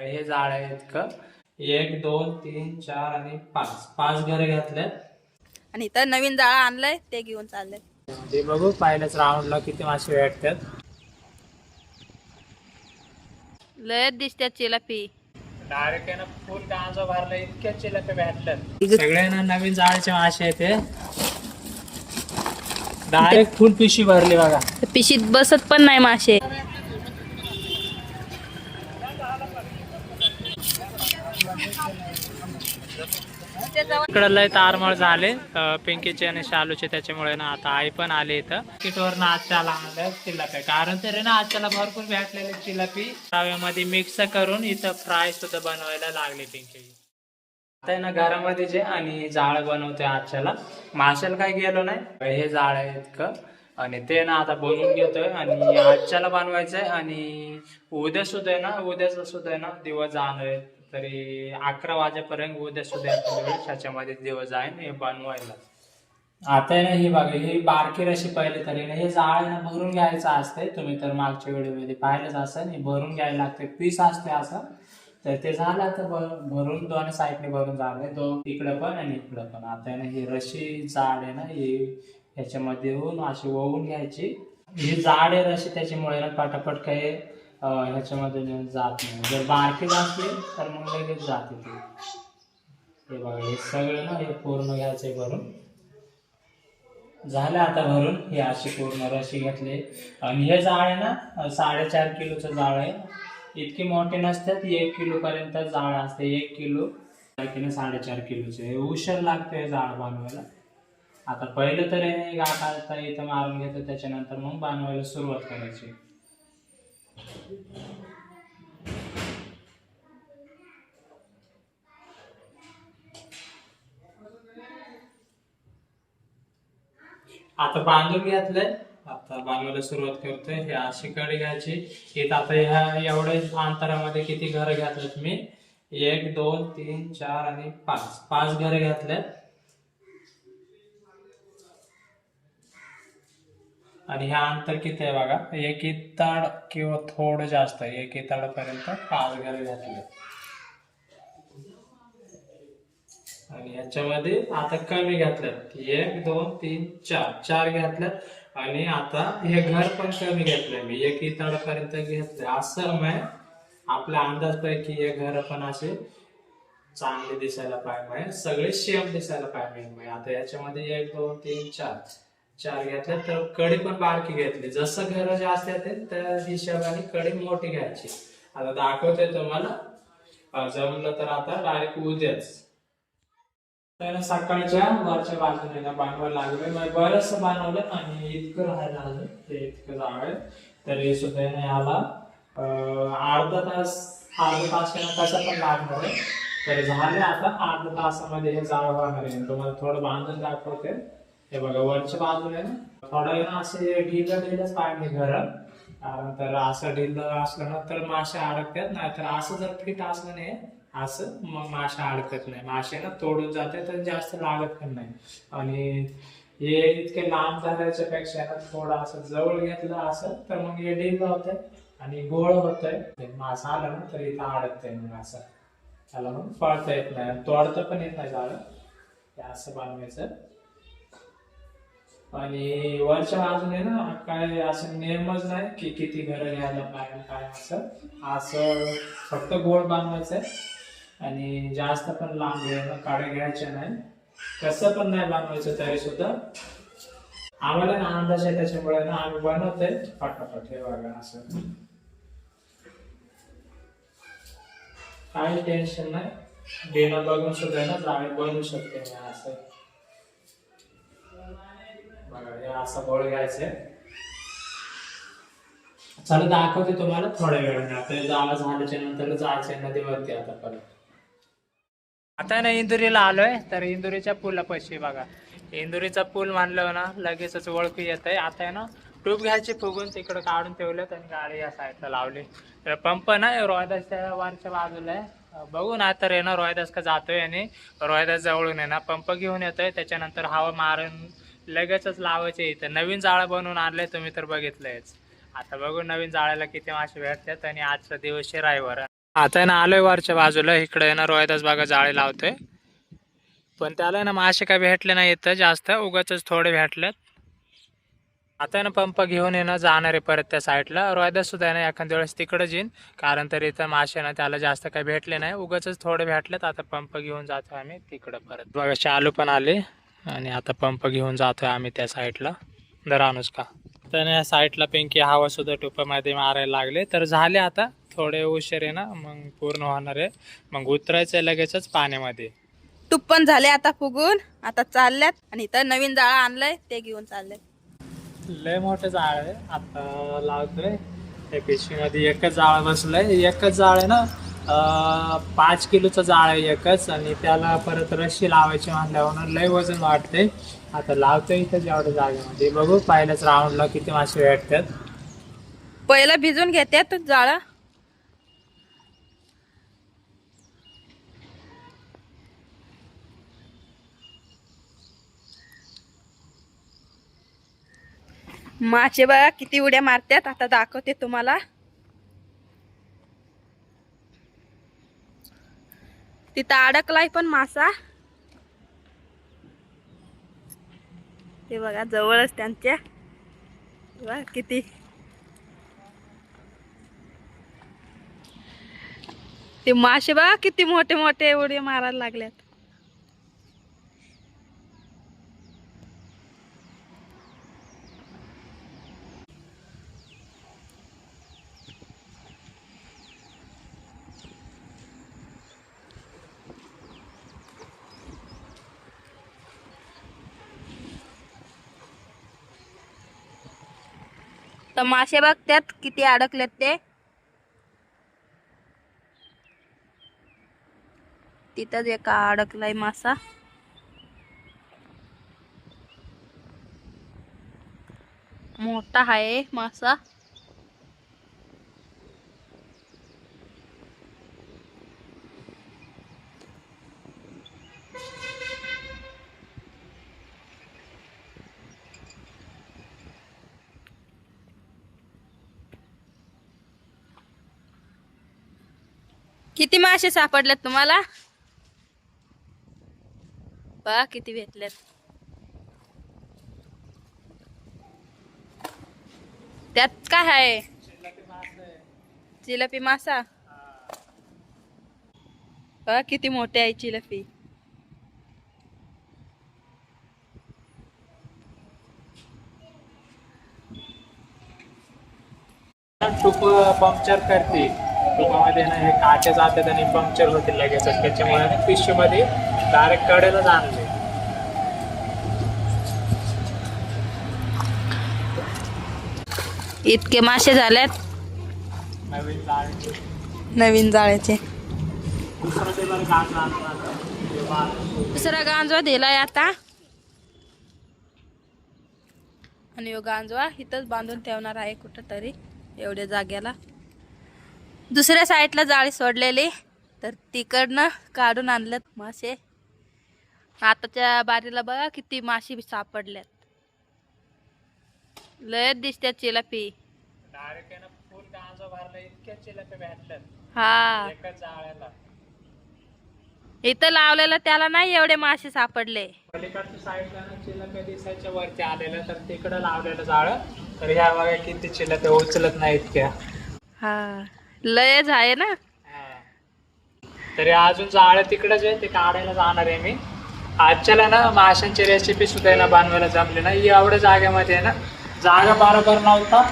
बघा हे झाड आहे इतकं एक दोन तीन चार आणि पाच. पाच घरे घातले. आणि इथं नवीन जाळा आणलंय ते घेऊन चाललंय. ते बघू पहिल्याच राऊंडला किती मासे भेटतात. लयच दिसत्यात चिलापी. डायरेक्ट आहे ना फुल गांजा भरला इतक्या चिलपे भेटल्यात. सगळ्यांना नवीन जाळीचे मासे आहेत ते डायरेक्ट फुल पिशी भरली बघा. पिशीत बसत पण नाही मासे. इकडं लय तारमळ झाले पिंकीचे आणि शालूचे त्याच्यामुळे ना आता आई पण आली इथं. किटवर ना आजच्याला आणलं चिलापी कारण तर ना आजच्याला भरपूर भेटलेले चिलापी रव्यामध्ये मिक्स करून इथं फ्राय सुद्धा बनवायला लागले पिंकी. आता आहे ना घरामध्ये जे आणि जाळ बनवते आजच्याला. माशाला काय गेलो नाही. हे जाळ आहे इतकं. आणि ते ना आता बनवून घेतोय. आणि आजच्याला बनवायचंय. आणि उद्या सुद्धा आहे ना उद्याचा सुद्धा आहे ना दिवस जाणार आहे तरी अकरा वाजेपर्यंत उद्या सुद्धा वेळ त्याच्यामध्ये दिवस जाईन हे बनवायला आता आहे ना ही बघा ही बारकी रशी पहिले तरी ना हे जाळ ना भरून घ्यायचं असते तुम्ही तर मागच्या व्हिडिओमध्ये पाहिलंच असेल. हे भरून घ्यायला लागते पीस असते असं. तर ते झालं आता भरून दोन साईडने भरून झालंय. तो इकडं पण आणि इकडं पण. आता आहे ना ही रशी जाड आहे ना ही ह्याच्यामध्ये होऊन अशी वळून घ्यायची. ही जाड आहे रशी त्याच्यामुळे ना पटापट काही ह्याच्यामध्ये जात नाही. जर बारकी असले तर मग लगेच जाते ते. हे बघा हे सगळं ना हे पूर्ण घ्यायचे भरून. झालं आता भरून. हे अशी पूर्ण रशी घेतले. आणि हे जाळ आहे ना साडेचार किलोचं जाळ आहे. इतकी मोठी नसतात एक किलो पर्यंत जाळ असते. एक किलो. किलो साडेचार किलोचे. हे उशीर लागते हे जाळ बनवायला. आता पहिलं तर हे गाठ आता इथं मारून घेतो त्याच्यानंतर मग बनवायला सुरुवात करायची. आता बांधून घेतलंय. आता बांधवायला सुरुवात करतोय. हे अशी कडी घ्यायची. इथं आता ह्या एवढ्या अंतरामध्ये किती घरं घातलेत मी? एक दोन तीन चार आणि पाच. पाच घरं घातल्यात. आणि ह्या अंतर किती आहे बघा? एक इताड किंवा थोडं जास्त एक इताडापर्यंत पाच घरे घातले आणि ह्याच्यामध्ये आता कमी घातल्यात एक दोन तीन चार. चार घातल्यात आणि आता हे घर पण कमी घेतलंय मी. एक इताडापर्यंत घेतलंय. असं मी आपल्या अंदाजपैकी हे घर पण असे चांगले दिसायला पाहिजे सगळे सेम दिसायला पाहिजे आता याच्यामध्ये एक दोन तीन चार. चार घेतल्या तर कडी पण बारकी घेतली. जसं घर जे येते त्या हिशोबाने कडी मोठी घ्यायची. आता दाखवते तुम्हाला. जमलं तर आता डायरेक्ट उद्याच. तर सकाळच्या वरच्या बाजूने बांधवायला लागले. लागलोय मग बरंच बनवलं आणि इतकं राहायला आलं ते इतकं जावं. तर हे सुद्धा याला अर्धा तास अर्धा तास किंवा कसं पण लागणार आहे. तर झाले आता अर्धा तासामध्ये हे जाळ होणार आहे. तुम्हाला थोडं बांधून दाखवते. हे बघा वरच्या बाजूला ना थोडा आहे ना असे ढिलच पाहिजे घर. कारण तर असं ढिल असलं ना तर मासे अडकतात नाही तर असं जर फिट असलं नाही असं मग मासे अडकत नाही. मासे ना तोडून जाते तर जास्त लागत पण नाही. आणि हे इतके लांब धरायच्या पेक्षा ना थोडं असं जवळ घेतलं असं तर मग हे ढिलं होतंय आणि गोळ होतंय. मासा आला ना तर इथं अडकतंय मग असं. त्याला मग पळता येत नाही तोडता पण येत नाही झालं हे असं बनवायचं. आणि वरच्या बाजूने ना काय असं नेमच नाही की किती घरं घ्यायला पाहिजे काय असं. असं फक्त गोड बांधवायचं आणि जास्त पण लांब घ्यायला काळे घ्यायचे नाही. कसं पण नाही बांधवायचं तरी सुद्धा. आम्हाला ना अंदाज आहे त्याच्यामुळे ना आम्ही बनवतोय. फटाफट हे बघा असं. काही टेन्शन नाही. देणं बघून सुद्धा ना आम्ही बनवू शकते असं. बघा असं गोळ घ्यायचंय चला दाखवते तुम्हाला थोड्या वेळाने. आता जाळं झाल्याच्यानंतर जायचंय नदीवरती आता परत. आता ना इंदुरीला आलोय तर इंदुरीच्या पुलापाशी बघा. इंदुरीचा पूल मानलं ना लगेचच ओळखू येत आहे आता आहे ना ट्यूब घ्यायची फुगून तिकडं काढून ठेवलेत आणि गाडी या साईडला लावली. तर पंप ना रोहिदासच्या वरच्या बाजूला आहे. बघू ना तर आहे ना रोहिदास का जातोय आणि रोहिदास जवळून आहे ना पंप घेऊन येतोय. त्याच्यानंतर हवा मारून लगेचच लावायचे इथं. नवीन जाळं बनवून आणलंय तुम्ही तर बघितलंयच. आता बघू नवीन जाळ्याला किती मासे भेटतात आणि आजचा दिवस शिरायवर आता आहे ना आलोय वरच्या बाजूला. इकडे आहे ना रोहिदास बागा जाळे लावतोय. पण त्याला ना मासे काय भेटले नाही इथं जास्त. उगाच थोडे भेटलेत. आता आहे ना पंप घेऊन येणं जाणार आहे परत त्या साईडला. रोहिदास सुद्धा आहे ना एखाद्या वेळेस तिकडंच येईन कारण तर इथं मासे ना त्याला जास्त काही भेटले नाही. उगाच थोडे भेटलेत. आता पंप घेऊन जातो आम्ही तिकडं परत. बघा शालू पण आले. आणि आता पंप घेऊन जातोय आम्ही त्या साईडला. दर अनुष्का. तर या साईडला पिंकी हवा सुद्धा टोपामध्ये मारायला लागले. तर झाले आता थोडे उशीर आहे ना मग पूर्ण होणार आहे. मग उतरायचं आहे लगेचच पाण्यामध्ये. टूप पण झाले आता फुगून. आता चालल्यात. आणि इथं नवीन जाळा आणलंय ते घेऊन चालले लय मोठं जाळ आहे. आता लावतोय. त्या पिशवीमध्ये एकच जाळ बसलंय. एकच जाळ आहे ना पाच किलोचं जाळ आहे एकच आणि त्याला परत रशी लावायची म्हणल्यावर लय वजन वाटते आता लावतो इथं जेवढ्या जागेमध्ये म्हणजे बघू पहिल्याच राऊंडला किती मासे भेटतात. पहिला भिजून घेतात जाळ. मासे बघा किती उड्या मारतात आता दाखवते तुम्हाला. तिथं अडकलाय पण मासा. ते बघा जवळच त्यांच्या. बघा किती. ते मासे बघा किती मोठे मोठे उडी मारायला लागल्यात तर मासे बघ त्यात किती अडकलेत ते. तिथंच एका अडकलाय मासा. मोठा आहे मासा किती मासे सापडलेत तुम्हाला? बघा किती भेटलेत. त्यात काय आहे? चिलपी मासा? बघा किती मोठे आहे चिलपी टूप पंक्चर करते. टुपामध्ये ना हे काचे जातात आणि पंक्चर होतील लगेचच त्याच्यामुळे पिशवीमध्ये डायरेक्ट कडेलाच आणले. इतके मासे झालेत. नवीन जाळीचे. नवीन जाळ्याचे दुसरं. हे गांजवा दिलाय आता. आणि गांजवा इथंच बांधून ठेवणार आहे कुठं तरी एवढ्या जाग्याला. दुसऱ्या साईडला जाळी सोडलेली. तर तिकडनं काढून आणलेत मासे. आताच्या बारीला बघा किती माशी सापडल्यात. लय दिसत्यात चिलापी. हा. इथं लावलेलं त्याला नाही एवढे मासे सापडले. पलीकडच्या साईडला ना चिलप्या दिसायच्या वरती आलेलं तर तिकडं लावलेलं जाळं. तर ह्या बघा किती चिलप्या उचलत नाही इतक्या. हा. लयच आहे ना? तरी अजून जाळं तिकडच आहे ते काढायला जाणार आहे मी. आजच्याला ना माशांची रेसिपी सुद्धा ना बनवायला जमली ना एवढ्या जागेमध्ये आहे ना जागा बरोबर नव्हता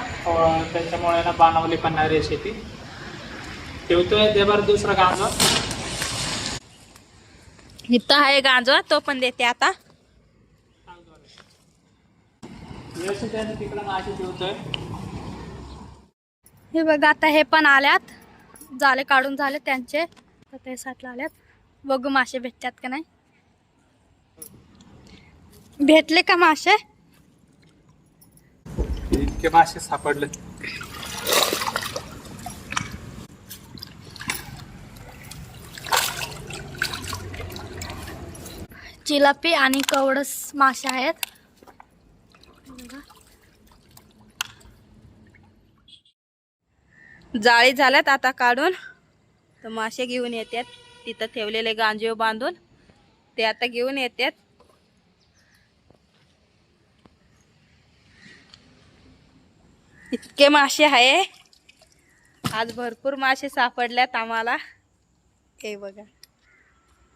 त्याच्यामुळे ना बनवली पण नाही रेसिपी ठेवतोय ते बरं दुसरं काम इथं आहे गांजवा तो पण देते आता. व्यवस्थित तिकडं मासे ठेवतोय. हे बघा आता हे पण आल्यात. जाले काढून झाले त्यांचे. तर ते साठला आल्यात. बघू मासे भेटतात का नाही. भेटले का मासे? इतके मासे सापडले. चिलापी आणि कवडस मासे आहेत. जाळी झाल्यात आता काढून. तर मासे घेऊन येतात तिथं ठेवलेले गांजीव बांधून. ते आता घेऊन येतात इतके मासे आहे आज भरपूर मासे सापडल्यात आम्हाला. हे बघा.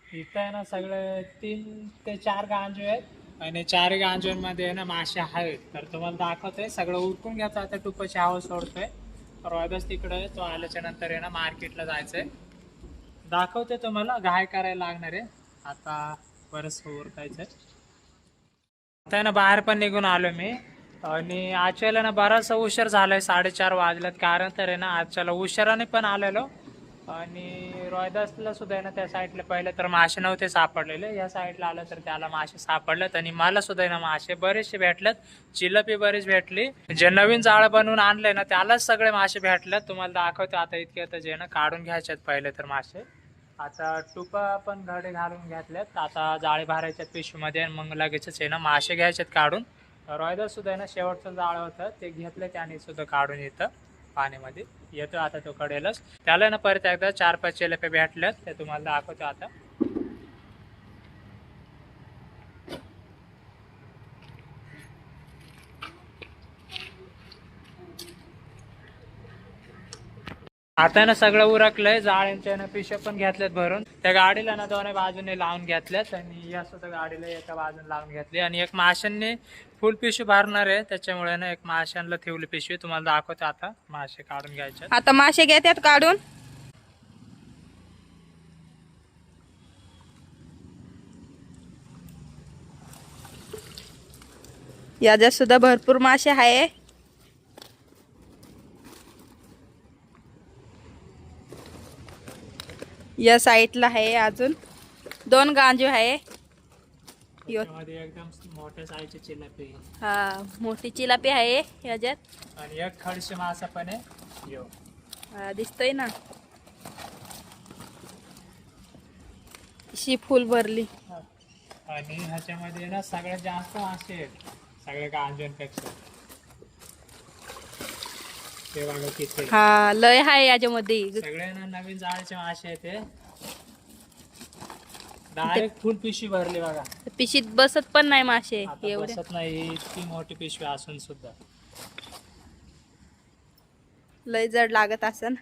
इथं आहे ना सगळे तीन ते चार गांजू आहेत. आणि चार गांजोंमध्ये आहे ना मासे आहेत. तर तुम्हाला दाखवतोय. सगळं उरकून घ्यायचं आता टुपाची हवा सोडतोय. रॉयबस तिकडे तो आल्याच्यानंतर आहे ना मार्केटला जायचंय. दाखवते तुम्हाला घाय करायला लागणार आहे. आता बरंच उरकायचंय आता आहे ना बाहेर पण निघून आलो मी. आणि आजच्याला ना बराचसा उशीर झालाय साडेचार वाजल्यात. कारण तर आहे ना आजच्याला उशिराने पण आलेलो. आणि रोयदासला सुद्धा आहे ना त्या साईडला पहिले तर मासे नव्हते सापडलेले. या साईडला आलं तर त्याला मासे सापडलेत आणि मला सुद्धा आहे ना मासे बरेचसे भेटलेत. चिलपी बरीच भेटली. जे नवीन जाळं बनवून आणले ना त्यालाच सगळे मासे भेटलेत. तुम्हाला दाखवते आता इतके आता जे ना काढून घ्यायचे पहिले तर मासे. आता टुपा पण घडे घालून घेतल्यात आता जाळे भरायच्यात पिशवीमध्ये आणि मग लगेचच आहे ना मासे घ्यायचेत काढून. रॉयदास सुद्धा आहे ना शेवटचं जाळं होतं. ते घेतलं त्याने सुद्धा काढून येतं पाण्यामध्ये येतो आता तो कडेलच. त्याला ना परत एकदा चार पाच चिलपे भेटल्यात ते तुम्हाला दाखवतो आता. आता ना सगळं उरकलंय जाळ्यांच्या ना पिशव्या पण घेतल्यात भरून. त्या गाडीला ना दोन बाजूने लावून घेतल्यात आणि या सुद्धा गाडीला एका बाजूने लावून घेतली. आणि एक माशांनी फुल पिशवी भरणार आहे त्याच्यामुळे ना एक माशांना ठेवली पिशवी. तुम्हाला दाखवते आता मासे काढून घ्यायचे. आता मासे घेतात काढून. याच्यात सुद्धा भरपूर मासे आहे या साईडला आहे अजून. दोन गांजू आहे. यो. त्यामध्ये एकदम मोठ्या साईजची चिलापी. हा मोठी चिलापी आहे याच्यात. आणि एक खडशी मासा पण आहे. यो. हा, दिसतोय ना? अशी फुल भरली. आणि ह्याच्यामध्ये ना सगळ्यात जास्त मासे आहेत. सगळ्या गांजांपेक्षा. ते हा लय आहे याच्यामध्ये. सगळ्यांना नवीन जाळीचे मासे आहेत ते डायरेक्ट फुल पिशवी भरली बघा. पिशीत बसत पण नाही मासे आता एवढे. बसत नाही इतकी मोठी पिशवी असून सुद्धा. लय जड लागत असन.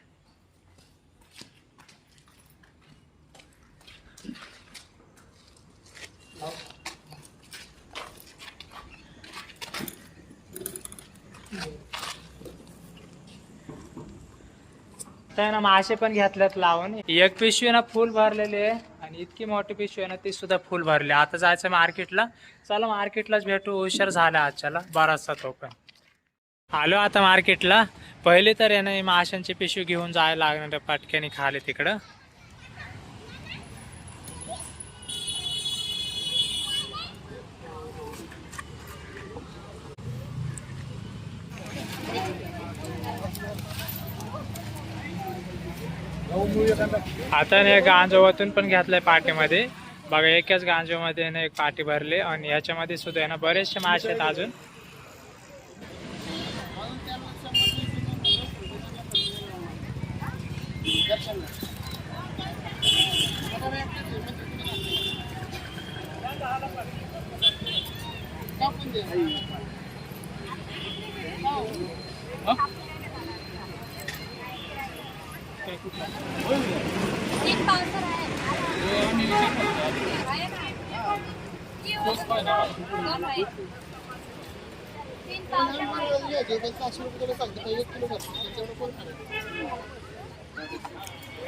तर ना मासे पण घेतल्यात लावून. एक पिशवी ना फुल भरलेली आहे आणि इतकी मोठी पिशवी आहे ना ती सुद्धा फुल भरली. आता जायचं मार्केटला. चला मार्केटलाच भेटू. उशीर झाला आजच्याला. बराचसा तो पण. आलो आता मार्केटला. पहिले तर आहे ना माशांची पिशवी घेऊन जायला लागणार पटक्याने खाली तिकडं. आता ना गांजोवातून पण घेतलंय पाठीमध्ये. बघा एकाच गांजोमध्ये ना एक पाठी भरली आणि ह्याच्यामध्ये सुद्धा आहे ना बरेचसे मासे आहेत अजून.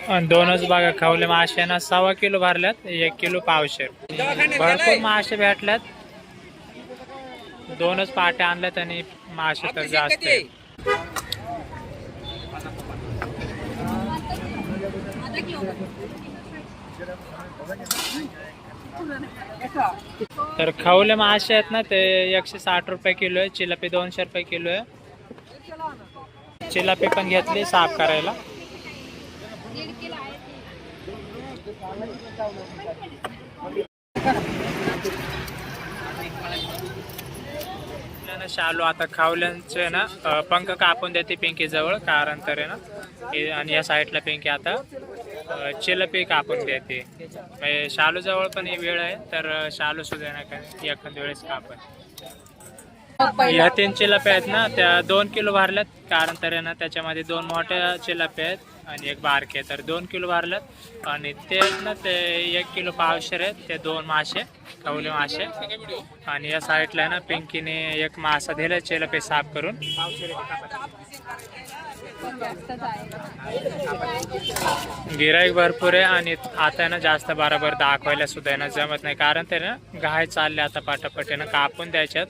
आणि दोनच बागा खावले मासे ना सव्वा किलो भरल्यात एक किलो पावशे भरपूर मासे भेटल्यात. दोनच पाट्या आणल्यात आणि मासे तर जास्त तर खवले मासे आहेत ना ते एकशे साठ रुपये किलो आहे चिलपी दोनशे रुपये किलो आहे. चिलापे पण घेतली साफ करायला. शालू आता खावल्यांचे ना पंख कापून देते पिंकी जवळ कारण तर आहे ना आणि या साईडला पिंकी आता चिलपी कापून देते. म्हणजे शालू जवळ पण ही वेळ आहे तर शालू सुद्धा ना एखाद्या एखाद वेळेस कापत या तीन चिलप्या आहेत ना त्या दोन किलो भरल्यात. कारण तर ना त्याच्यामध्ये दोन मोठ्या चिलप्या आहेत आणि एक बारके तर दोन किलो भरल्यात. आणि ते ना ते एक किलो पावशेर आहेत. ते दोन मासे कवले मासे. आणि या साईडला आहे ना पिंकीने एक मासा दिला चिलापे साफ करून. गिराईक भरपूर आहे आणि आता आहे ना जास्त बरोबर दाखवायला सुद्धा ना जमत नाही. कारण ते ना घाय चालले आता पटापट ना कापून द्यायच्यात.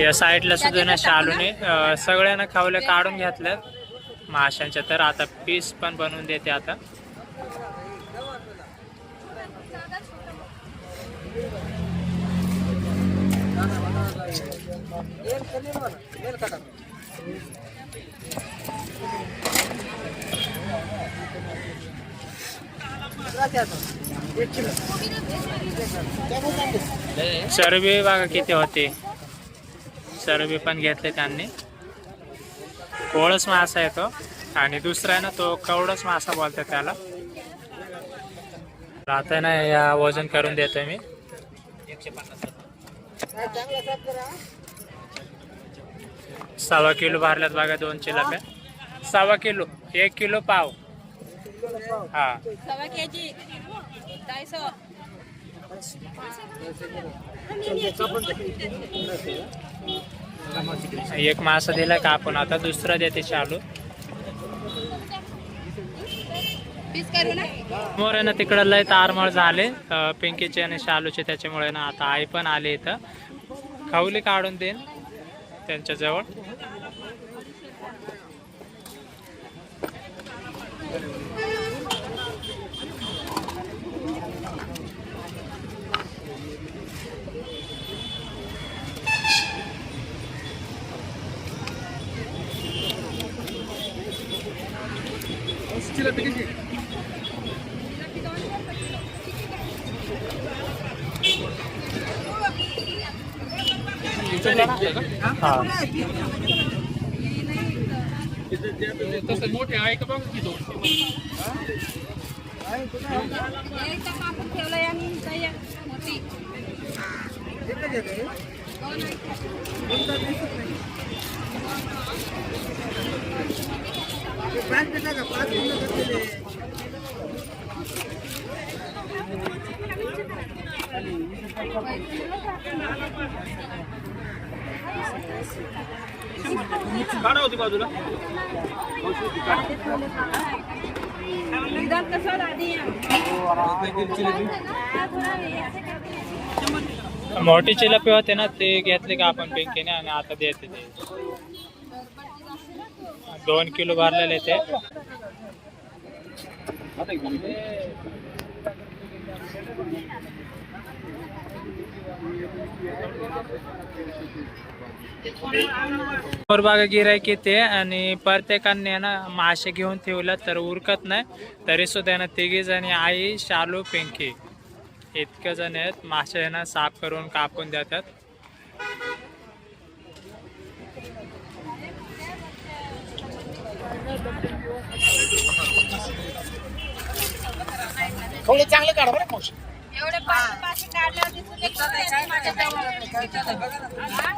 या साईडला सुद्धा ना शालूने सगळ्यांना खावल्या काढून घेतल्यात. माशांच्या तर आता पीस पण बनवून देते आता. चरबी बघा किती होते. चरबी पण घेतले त्यांनी. कोळस मासा येतो आणि दुसरा आहे ना तो कवडस मासा बोलतो त्याला. आता ना या वजन करून देतोय मी. सव्वा किलो भरल्यात बघा दोन चिलाप्या सव्वा किलो एक किलो पाव. हा. सवा के जी ढाई सौ एक मासा दिला का आपण? आता दुसरा देते चालू पीस करू ना. समोर आहे ना तिकडं लय तारमळ झाले पिंकीचे आणि शालूचे त्याच्यामुळे ना आता आई पण आली इथं. खवली काढून देईन त्यांच्याजवळ हा। कापून ठेवलंय आणि दही मोठी निदान होती बाजूला मोठी चिलपी होते ना ते घेतले का आपण बँकेने आणि आता देते ते. दोन किलो भरलेले ते. वर बघा गिरायक येते आणि प्रत्येकाने ना मासे घेऊन ठेवलं तर उरकत नाही. तरी सुद्धा ना तिघी जणी आई शालू पिंकी. इतके जण आहेत. मासे ना साफ करून कापून देतात. एवढे पाच पाचशे नाही माझ्या. हा?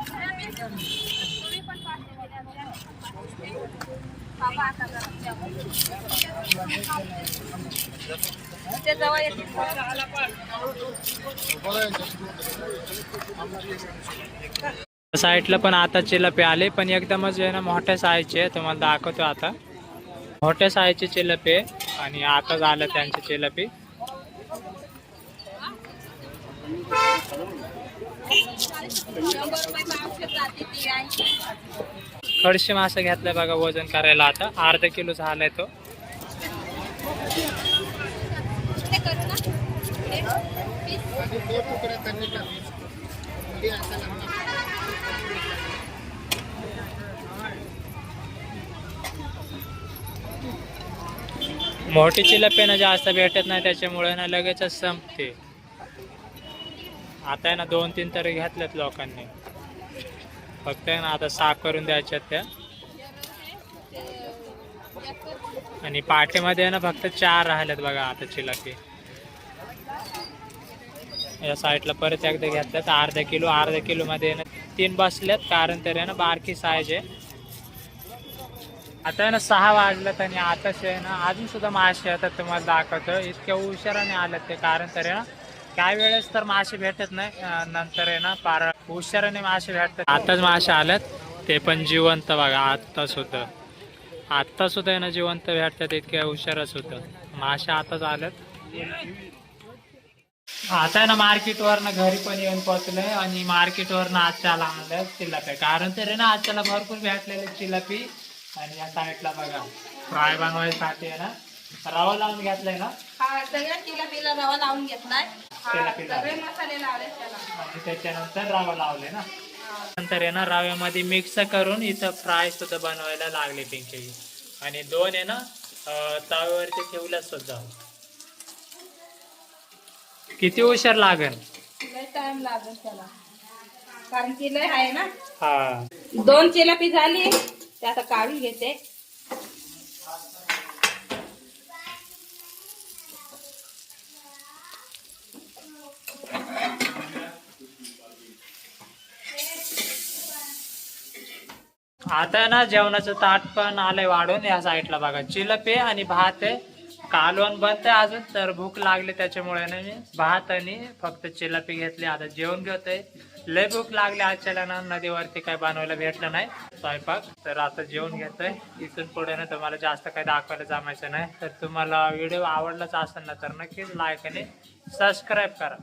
तुम्ही पण पाचशे आता जरा जेवा. ते जवळ येतील. साईडला पण आता चिलपे आले पण एकदमच आहे ना मोठ्या साईजचे तुम्हाला दाखवतो आता मोठ्या साईजचे चिलपे आणि आता झालं त्यांचे चिलपी शंभर रुपये पावशेर जाते ती ऐंशी. खडशी मासा घेतलाय बघा वजन करायला आता. अर्धा किलो झालाय तो. मोठी चिलपे ना जास्त भेटत नाही त्याच्यामुळे ना लगेचच संपते. आता आहे ना दोन तीन तरी घेतल्यात लोकांनी. फक्त आहे ना आता साफ करून द्यायच्यात त्या. आणि पाठीमध्ये आहे ना फक्त चार राहिल्यात बघा आता चिलाकी. या साईडला परत एकदा घेतल्यात अर्धा किलो अर्धा किलो मध्ये आहे ना तीन बसल्यात कारण तरी आहे ना बारकी साईज आहे. आता आहे ना सहा वाजल्यात आणि आताच आहे ना अजून सुद्धा मासे येतात तुम्हाला दाखवतो. इतक्या उशिराने आल्यात ते कारण तरी ना काही वेळेस तर मासे भेटत नाही. नंतर आहे ना पार उशिराने मासे भेटतात. आताच मासे आल्यात. ते पण जिवंत बघा आत्ता सुद्धा. आत्ता सुद्धा आहे ना जिवंत भेटतात इतक्या हुशारच होतं मासे आताच आल्यात. आता आहे ना मार्केटवरनं घरी पण येऊन पोहोचलोय आणि मार्केटवरनं आजच्याला आणलं चिलापी कारण तर आहे ना आजच्याला भरपूर भेटलेले चिलापी आणि या साईडला बघा फ्राय बनवायसाठी आहे ना रवा लावून घेतलाय ना? सगळ्या चिलापीला रवा लावून घेतलाय. मसाले लावले त्याला. आणि त्याच्यानंतर रवा लावले ना? नंतर आहे ना रव्यामध्ये मिक्स करून इथं फ्राय सुद्धा बनवायला लागले पिंकी आणि दोन आहे ना अं, तव्यावरती ठेवल्या सुद्धा. किती उशीर लागेल? लय टाइम लागेल त्याला. कारण की लय आहे ना? हा. दोन चिलापी झाली. ते आता काढून घेते. आता ना जेवणाचं ताट पण आलंय वाढून या साईडला बघा. चिलपे आणि भात आहे. कालवण बनतंय अजून तर भूक लागली त्याच्यामुळे ना मी. भात आणि फक्त चिलपी घेतली. आता जेवण घेतोय. लय भूक लागली आजच्याला. ना नदीवरती काय बनवायला भेटलं नाही. स्वयंपाक. तर आता जेवण घेतोय. इथून पुढे ना तुम्हाला जास्त काही दाखवायला जमायचं नाही. तर तुम्हाला व्हिडिओ आवडलाच असेल ना तर नक्कीच लाईक आणि सबस्क्राईब करा.